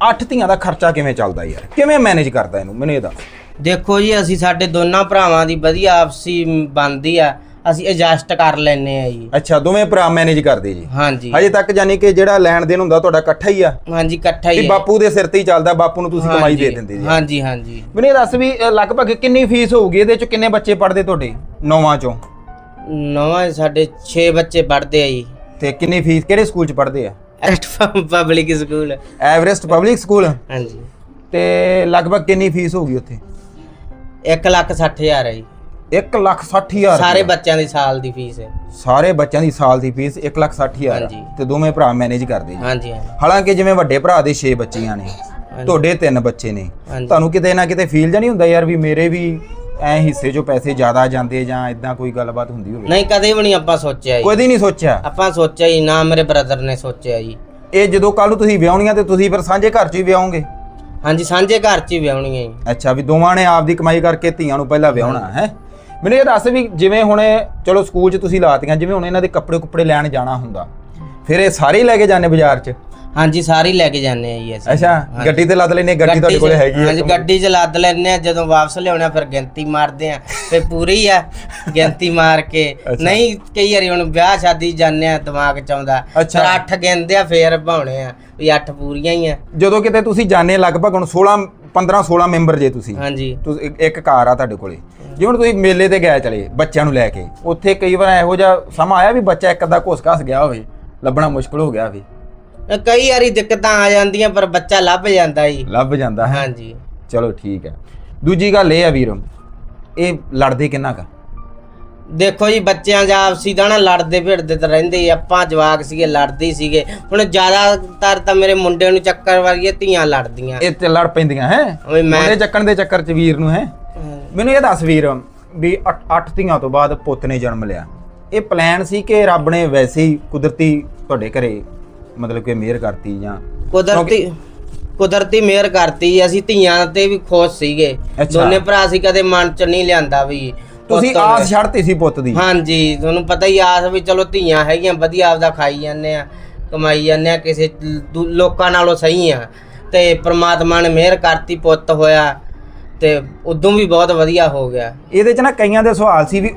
ਅੱਠ ਧੀਆਂ ਦਾ ਖਰਚਾ ਕਿਵੇਂ ਚੱਲਦਾ ਯਾਰ? ਕਿਵੇਂ ਮੈਨੇਜ ਕਰਦਾ ਇਹਨੂੰ? ਮੈਨੂੰ ਇਹ ਦੱਸ। ਦੇਖੋ ਜੀ ਅਸੀਂ ਸਾਡੇ ਦੋਨਾਂ ਭਰਾਵਾਂ ਦੀ ਵਧੀਆ ਆਪਸੀ ਬਣਦੀ ਆ। ਅਸੀਂ ਐਡਜਸਟ ਕਰ ਲੈਨੇ ਆ ਜੀ। ਅੱਛਾ ਦੋਵੇਂ ਭਰਾ ਮੈਨੇਜ ਕਰਦੇ ਜੀ? ਹਾਂਜੀ। ਹਜੇ ਤੱਕ ਜਾਨੀ ਕਿ ਜਿਹੜਾ ਲੈਣ ਦੇਣ ਹੁੰਦਾ ਤੁਹਾਡਾ ਇਕੱਠਾ ਹੀ ਆ? ਹਾਂਜੀ ਇਕੱਠਾ ਵੀ ਹੀ ਹੈ ਬਾਪੂ ਦੇ ਸਿਰ ਤੇ ਹੀ ਚੱਲਦਾ ਬਾਪੂ ਨੂੰ ਤੁਸੀਂ ਕਮਾਈ ਦੇ ਦਿੰਦੇ ਜੀ। ਹਾਂਜੀ ਹਾਂਜੀ। ਮੈਨੂੰ ਇਹ ਦੱਸ ਵੀ ਅ, ਲਗਭਗ ਕਿੰਨੀ ਫੀਸ ਹੋਊਗੀ? ਇਹਦੇ ਚ ਕਿੰਨੇ ਬੱਚੇ ਪੜ੍ਹਦੇ ਤੁਹਾਡੇ? ਨੌਵਾਂ ਚੋਂ। ਨਵਾਂ ਸਾਡੇ 6 ਬੱਚੇ ਪੜ੍ਹਦੇ ਆ ਜੀ। ਤੇ ਕਿੰਨੀ ਫੀਸ ਕਿਹੜੇ ਸਕੂਲ ਚ ਪੜ੍ਹਦੇ ਆ? Public school Everest public school ਹਾਂਜੀ। ਤੇ ਲਗਭਗ ਕਿੰਨੀ ਫੀਸ ਹੋਊਗੀ ਉੱਥੇ? 1 ਲੱਖ 60 ਹਜ਼ਾਰ ਹੈ ਜੀ। 1 ਲੱਖ 60 ਹਜ਼ਾਰ ਸਾਰੇ ਰੁਪਇਆ। ਬੱਚਿਆਂ ਦੀ ਸਾਲ ਦੀ ਫੀਸ ਹੈ। ਸਾਰੇ ਬੱਚਿਆਂ ਦੀ ਸਾਲ ਦੀ ਫੀਸ 1 ਲੱਖ 60 ਹਜ਼ਾਰ ਹਾਂਜੀ। ਤੇ ਦੋਵੇਂ ਭਰਾ ਮੈਨੇਜ ਕਰਦੇ ਜੀ। ਹਾਂਜੀ ਹਾਲਾਂਕਿ ਜਿਵੇਂ ਵੱਡੇ ਭਰਾ ਦੇ 6 ਬੱਚੀਆਂ ਨੇ ਤੁਹਾਡੇ ਤਿੰਨ ਬੱਚੇ ਨੇ। ਤੁਹਾਨੂੰ ਕਿਤੇ ਨਾ ਕਿਤੇ ਫੀਲ ਜਾਂ ਨਹੀਂ ਹੁੰਦਾ ਯਾਰ ਵੀ ਮੇਰੇ ਵੀ ਐ ਹਿੱਸੇ ਚੋਂ ਪੈਸੇ ਜ਼ਿਆਦਾ ਜਾਂਦੇ ਜਾਂ ਇਦਾਂ ਕੋਈ ਗੱਲਬਾਤ ਹੁੰਦੀ ਹੋਵੇ? ਨਹੀਂ ਕਦੇ ਵੀ ਨਹੀਂ ਆਪਾਂ ਸੋਚਿਆ ਜੀ। ਕਦੇ ਨਹੀਂ ਸੋਚਿਆ? ਆਪਾਂ ਸੋਚਿਆ ਹੀ ਨਾ ਮੇਰੇ ਬ੍ਰਦਰ ਨੇ ਸੋਚਿਆ ਜੀ। ਇਹ ਜਦੋਂ ਕੱਲ ਨੂੰ ਤੁਸੀਂ ਵਿਆਹਣੀਆਂ ਤੇ ਤੁਸੀਂ ਫਿਰ ਸਾਂਝੇ ਘਰ 'ਚ ਹੀ ਵਿਆਹੋਗੇ? ਹਾਂਜੀ ਸਾਂਝੇ ਘਰ 'ਚ ਹੀ ਵਿਆਹਣੀ ਹੈ ਜੀ। ਅੱਛਾ ਵੀ ਦੋਵਾਂ ਨੇ ਆਪਦੀ ਕਮਾਈ ਕਰਕੇ ਧੀਆਂ ਨੂੰ ਪਹਿਲਾਂ ਵਿਆਹਣਾ ਹੈ? ਮੈਨੂੰ ਇਹ ਦੱਸ ਵੀ ਜਿਵੇਂ ਹੁਣ ਚਲੋ ਸਕੂਲ 'ਚ ਤੁਸੀਂ ਲਾਤੀਆਂ ਜਿਵੇਂ ਹੁਣ ਇਹਨਾਂ ਦੇ ਕੱਪੜੇ ਕੁੱਪੜੇ ਲੈਣ ਜਾਣਾ ਹੁੰਦਾ ਫਿਰ ਇਹ ਸਾਰੇ ਹੀ ਲੈ ਕੇ ਜਾਂਦੇ ਬਾਜ਼ਾਰ 'ਚ? ਹਾਂਜੀ ਸਾਰੇ ਲੈ ਕੇ ਜਾਂਦੇ ਆ ਜੀ ਅਸੀਂ। ਅੱਛਾ ਗੱਡੀ ਤੇ ਲੱਦ ਲੈਨੇ ਗੱਡੀ ਤੁਹਾਡੇ ਕੋਲੇ ਹੈਗੀ ਹਾਂਜੀ ਗੱਡੀ 'ਚ ਲੱਦ ਲੈਣੇ ਆ ਜਦੋਂ ਵਾਪਸ ਲਿਆਉਣਾ ਫਿਰ ਗਿਣਤੀ ਮਾਰਦੇ ਆ। ਫੇ ਪੂਰੀ ਆ ਗਿਣਤੀ ਮਾਰ ਕੇ। ਨਹੀਂ ਕਈ ਵਾਰੀ ਹੁਣ ਵਿਆਹ ਸ਼ਾਦੀ ਜਾਂਦੇ ਆ ਦਿਮਾਗ ਚ ਆਉਂਦਾ। ਫਿਰ ਅੱਠ ਗਿਣਦੇ ਆ ਫੇਰ ਭਾਉਣੇ ਆ ਵੀ ਅੱਠ ਪੂਰੀਆਂ ਹੀ ਆ। ਜਦੋਂ ਕਿਤੇ ਤੁਸੀਂ ਜਾਣੇ ਲਗਭਗ ਹੁਣ 16 15 16 ਮੈਂਬਰ ਜੇ ਤੁਸੀਂ। ਹਾਂਜੀ। ਤੁਸੀਂ ਇੱਕ- ਕਾਰ ਆ ਤੁਹਾਡੇ ਕੋਲੇ। ਜੇ ਹੁਣ ਤੁਸੀਂ ਮੇਲੇ ਤੇ ਗਏ ਚਲੇ ਬੱਚਿਆਂ ਨੂੰ ਲੈ ਕੇ ਉੱਥੇ ਕਈ ਵਾਰ ਇਹੋ ਜਿਹਾ ਸਮਾਂ ਆਇਆ ਵੀ ਬੱਚਾ ਇੱਕ ਅੱਧਾ ਘੁਸ ਘਸ ਗਿਆ ਹੋਵੇ ਲੱਭਣਾ ਮੁਸ਼ਕਲ ਹੋ ਗਿਆ ਵੀ। ਕਈ ਵਾਰੀ ਦਿੱਕਤਾਂ ਆ ਜਾਂਦੀਆਂ ਪਰ ਬੱਚਾ ਲੱਭ ਜਾਂਦਾ ਜੀ। ਲੱਭ ਜਾਂਦਾ ਹੈ। ਹਾਂਜੀ। ਚਲੋ ਠੀਕ ਹੈ। ਦੂਜੀ ਗੱਲ ਇਹ ਆ ਵੀਰ ਇਹ ਲੜਦੇ ਕਿੰਨਾ ਕਾ? ਦੇਖੋ ਜੀ ਬੱਚਿਆਂ ਜਾਂ ਆਪਸੀ ਦਾ ਨਾ ਲੜਦੇ ਭਿੜਦੇ ਤਾਂ ਰਹਿੰਦੇ ਆਪਾਂ ਜਵਾਕ ਸੀਗੇ ਲੜਦੇ ਸੀਗੇ। ਹੁਣ ਜ਼ਿਆਦਾਤਰ ਤਾਂ ਮੇਰੇ ਮੁੰਡੇ ਨੂੰ ਚੱਕਰ ਵਾਲੀਆਂ ਧੀਆਂ ਲੜਦੀਆਂ। ਇਹ ਤੇ ਲੜ ਪੈਂਦੀਆਂ ਹੈ। ਓਏ ਮੈਂ ਉਹਦੇ ਚੱਕਣ ਦੇ ਚੱਕਰ ਚ ਵੀਰ ਨੂੰ ਹੈ। ਮੈਨੂੰ ਇਹ ਦੱਸ ਵੀਰ ਵੀ ਅੱਠ ਅੱਠ ਧੀਆਂ ਤੋਂ ਬਾਅਦ ਪੁੱਤ ਨੇ ਜਨਮ ਲਿਆ। ਇਹ ਪਲਾਨ ਸੀ ਕਿ ਰੱਬ ਨੇ ਵੈਸੇ ਹੀ ਕੁਦਰਤੀ ਤੁਹਾਡੇ ਘਰੇ ਮਤਲਬ ਕਿ ਮਿਹਰ ਕਰਤੀ ਜਾਂ ਕੁਦਰਤੀ ਕੁਦਰਤੀ ਮਿਹਰ ਕਰਤੀ ਅਸੀਂ ਧੀਆਂ ਤੇ ਵੀ ਖੁਸ਼ ਸੀਗੇ। ਅੱਛਾ। ਦੋਨੇ ਭਰਾ ਸੀ ਕਦੇ ਮਨ ਚ ਨਹੀਂ ਲਿਆਂਦਾ ਵੀ ਤੁਸੀਂ ਪੁੱਤ ਆਸ ਛੱਡਤੀ ਸੀ ਪੁੱਤ ਦੀ? ਹਾਂਜੀ ਤੁਹਾਨੂੰ ਪਤਾ ਹੀ ਆਸ ਵੀ ਚਲੋ ਧੀਆਂ ਹੈਗੀਆਂ ਵਧੀਆ ਆਪਦਾ ਖਾਈ ਜਾਂਦੇ ਆ ਕਮਾਈ ਜਾਂਦੇ ਆ ਕਿਸੇ ਦੂ- ਲੋਕਾਂ ਨਾਲੋਂ ਸਹੀ ਆ। ਤੇ ਪ੍ਰਮਾਤਮਾ ਨੇ ਮਿਹਰ ਕਰਤੀ ਪੁੱਤ ਹੋਇਆ ਤੇ ਉਦੋਂ ਵੀ ਬਹੁਤ ਵਧੀਆ ਹੋ ਗਿਆ। ਇਹਦੇ ਚ ਨਾ ਕਈਆਂ ਦੇ ਸਵਾਲ ਸੀ ਵੀ